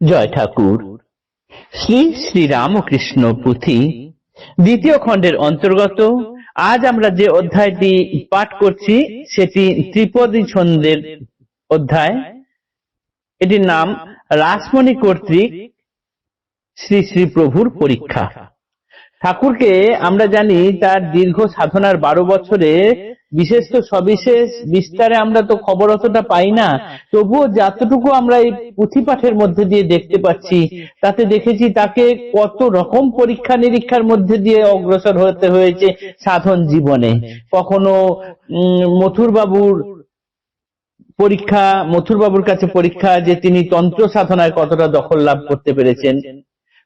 জয় ঠাকুর। শ্রী শ্রী রামকৃষ্ণ পুঁথি দ্বিতীয় খণ্ডের অন্তর্গত। আজ আমরা যে অধ্যায়টি পাঠ করছি, সেটি ত্রিপদী ছন্দের অধ্যায়। এটির নাম রাসমণি কর্তৃক শ্রী শ্রী প্রভুর পরীক্ষা। ঠাকুরকে আমরা জানি তার দীর্ঘ সাধনার বারো বছরে বিশেষ তো সবিশেষ বিস্তারে আমরা তো খবর অতটা পাই না। তবুও যতটুকু আমরা এই পুঁথি পাঠের মধ্যে দিয়ে দেখতে পাচ্ছি তাতে দেখেছি তাকে কত রকম পরীক্ষা নিরীক্ষার মধ্যে দিয়ে অগ্রসর হতে হয়েছে সাধন জীবনে। কখনো উম, মথুর বাবুর পরীক্ষা মথুর বাবুর কাছে পরীক্ষা যে তিনি তন্ত্র সাধনায় কতটা দখল লাভ করতে পেরেছেন।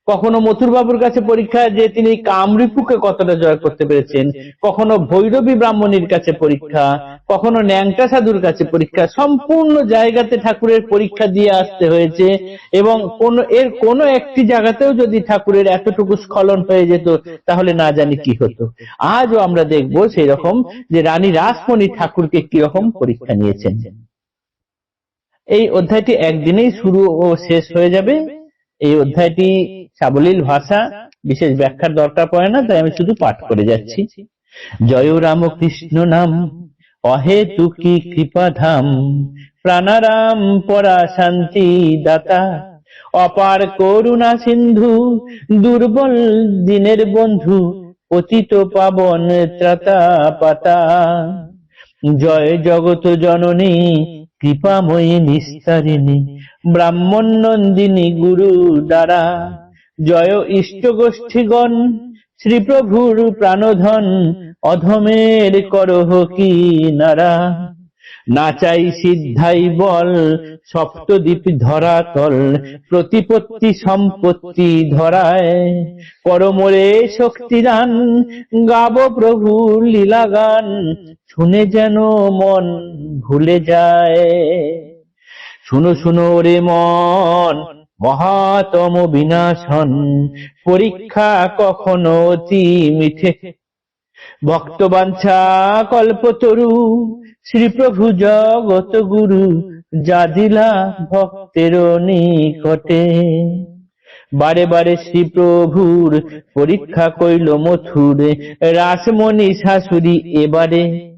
কখনো মথুর বাবুর কাছে পরীক্ষা যে তিনি কামরিপুকে কতটা জয় করতে পেরেছেন, কখনো ভৈরবী ব্রাহ্মণীর কাছে পরীক্ষা, কখনো ন্যাংটা সাধুর কাছে পরীক্ষা, সম্পূর্ণ জায়গাতে ঠাকুরের পরীক্ষা দিয়ে আসতে হয়েছে এবং কোন, এর কোন একটি জায়গাতেও যদি ঠাকুরের এতটুকু স্খলন হয়ে যেত, তাহলে না জানি কি হতো। আজও আমরা দেখব সেই রকম যে রানী রাসমণি ঠাকুরকে কীরকম পরীক্ষা নিয়েছেন। এই অধ্যায়টি একদিনেই শুরু ও শেষ হয়ে যাবে। এই অধ্যায়টি সাবলীল ভাষা বিশেষ ব্যাখ্যার দরকার পড়ে না, তাই আমি শুধু পাঠ করে যাচ্ছি। জয় রাম কৃষ্ণ নাম অহেতুকি কৃপাধাম, প্রাণারাম পরা শান্তি দাতা, অপার করুণা সিন্ধু, দুর্বল দিনের বন্ধু পতিত পাবন ত্রাতা পাতা। জয় জগত জননী, কৃপাময়ী নিস্তারিণী, ব্রাহ্মণ নন্দিনী গুরু দ্বারা। জয় ইষ্ট গোষ্ঠীগণ শ্রীপ্রভুর প্রাণধন, অধমের করহ কি নারা? না চাই সিদ্ধাই বল, সপ্তদ্বীপ ধরাতল, প্রতিপত্তি সম্পত্তি ধরায়। করমরে শক্তিদান, গাব প্রভু লীলাগান, শুনে যেন মন ভুলে যায়। শুনো শুনো রে মন মহাতম বিনাশন, পরীক্ষা কখনো অতি মিঠে ভক্তবাঞ্ছা কল্পতরু, শ্রীপ্রভু জগত গুরু যাদিলা ভক্তের নিকটে। বারে বারে শ্রীপ্রভুর পরীক্ষা কইল মথুরে, রাসমণি শাশুড়ি এবারে।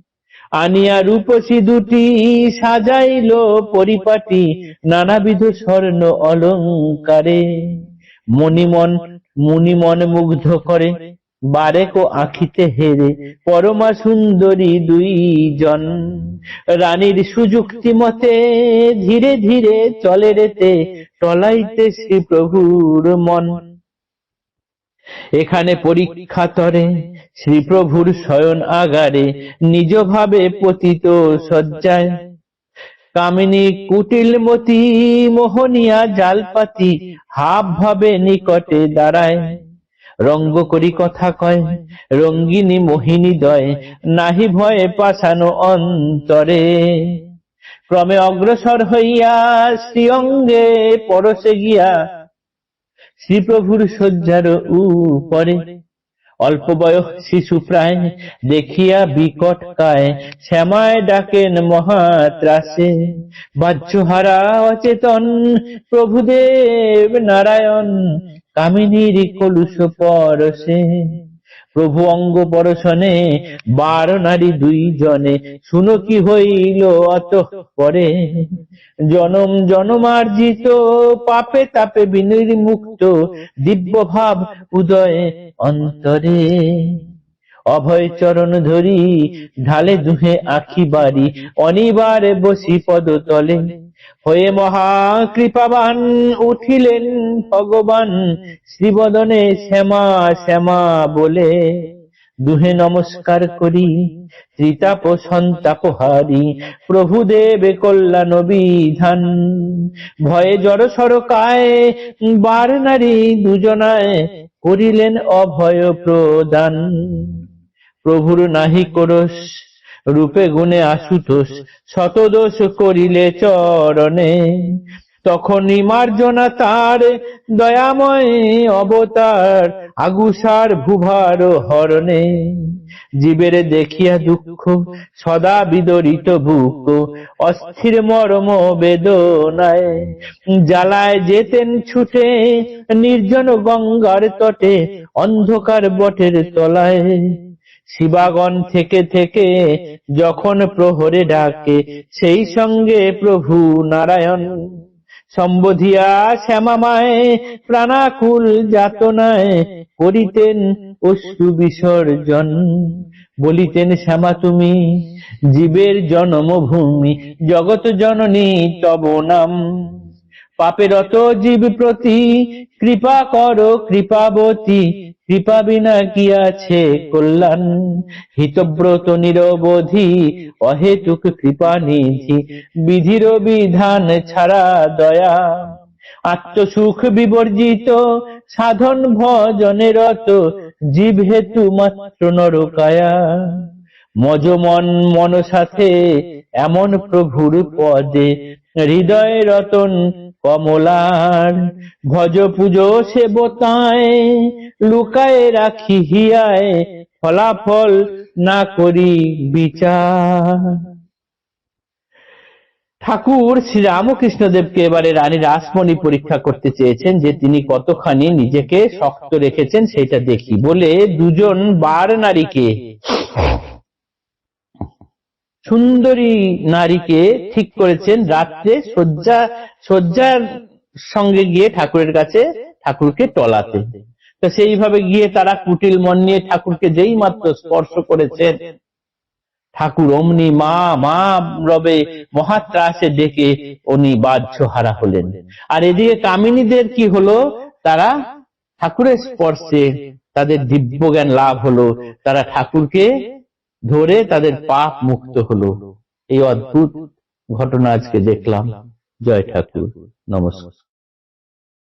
আনিয়া রূপসী দুটি সাজাইল পরিপাটি, নানাবিধ স্বর্ণ অলঙ্কারে। মণিমন, মুনিমন মুগ্ধ করে, বারেক আখিতে হেরে, পরমা সুন্দরী দুইজন। রানীর সুযুক্তি মতে ধীরে ধীরে চলে রেতে টলাইতে শ্রী প্রভুর মন। এখানে পরীক্ষা তরে, শ্রীপ্রভুর শয়ন আগারে নিজ ভাবে পতিত শয্যায়। কামিনী কুটিলমতি মোহনিয়া জালপাতি হাব ভাবে নিকটে দাঁড়ায়। রঙ্গ করি কথা কয়, রঙ্গিনী মোহিনী দয়, নাহি ভয়ে পাশানো অন্তরে। ক্রমে অগ্রসর হইয়া শ্রীঅঙ্গে পরশে গিয়া শ্রীপ্রভুর শয্যার উপরে। অল্প বয়স শিশু প্রায় দেখিয়া বিকট কায় শ্যামায় ডাকেন মহাত্রাসে, বাহ্যহারা অচেতন প্রভুদেব নারায়ণ, কামিনীর কলুষ পরশে প্রভু অঙ্গ পরশনে বার নারী দুই জনে শুনো কি হইল অত পরে। জনম জনমার্জিত, পাপে তাপে বিনির্মুক্ত দিব্য ভাব উদয়ে অন্তরে। অভয় চরণ ধরি, ঢালে দুহে আখি বাড়ি, অনিবারে বসি পদতলে হয়ে মহা কৃপাবান উঠিলেন ভগবান, শ্রীবদনে শ্যামা শ্যামা বলে। দুহে নমস্কার করি, ত্রিতাপ সন্তাপ হারি, প্রভুদেব কল্যাণ বিধান। ভয়ে জড় সরকায়, বার নারী দুজনায় করিলেন অভয় প্রদান। প্রভুর নাহি করস, রূপে গুণে আশুতোষ, শতদোষ করিলে চরণে। তখনই মার্জনা তার, দয়াময় অবতার, আগুসার ভুভার হরণে। জীবের দেখিয়া দুঃখ, সদা বিদরিত বুক, অস্থির মর্ম বেদনায়। জ্বালায় যেতেন ছুটে, নির্জন গঙ্গার তটে, অন্ধকার বটের তলায়। শিবাগণ থেকে থেকে যখন প্রহরে ডাকে, সেই সঙ্গে প্রভু নারায়ণ। সম্বোধিয়া শ্যামামায় প্রাণাকুল যাতনায় করিতেন অশ্রু বিসর্জন। বলিতেন, শ্যামা, তুমি জীবের জন্মভূমি, জগৎ জননী, তব নাম। পাপেরত জীব প্রতি, কৃপা করো, কৃপাবতী। কৃপা বিনা কি আছে কল্যাণ? হিতব্রত নিরবধি, অহেতুক কৃপা নিধি। বিধির বিধান ছাড়া দয়া। আত্মসুখ বিবর্জিত, সাধন ভজনে রত জীব হেতু মাত্র নরকায়া। মজমন মন সাথে এমন প্রভুর পদে, হৃদয় রতন কমলার ভজ পুজো সেবতায় লুকায় রাখি হিয়ায়, ফলাফল না করি বিচার। ঠাকুর শ্রী রামকৃষ্ণদেবকে এবারে রানী রাসমণি পরীক্ষা করতে চেয়েছেন যে তিনি কতখানি নিজেকে শক্ত রেখেছেন সেটা দেখি। বলে, দুজন বার নারীকে সুন্দরী নারীকে ঠিক করেছেন রাত্রে শয্যা, শয্যার সঙ্গে গিয়ে ঠাকুরের কাছে ঠাকুরকে টলাতে তো সেইভাবে গিয়ে তারা কুটিল মন নিয়ে ঠাকুরকে যেই মাত্র স্পর্শ করেছেন, ঠাকুর অমনি মা মা রবে মহাত্রাসে ডেকে উনি বাহ্য হারা হলেন। আর এদিকে কামিনীদের কি হলো? তারা ঠাকুরের স্পর্শে তাদের দিব্য জ্ঞান লাভ হলো। তারা ঠাকুরকে ধরে তাদের পাপ মুক্ত হলো। এই অদ্ভুত ঘটনা আজকে দেখলাম। জয় ঠাকুর। নমস্কার।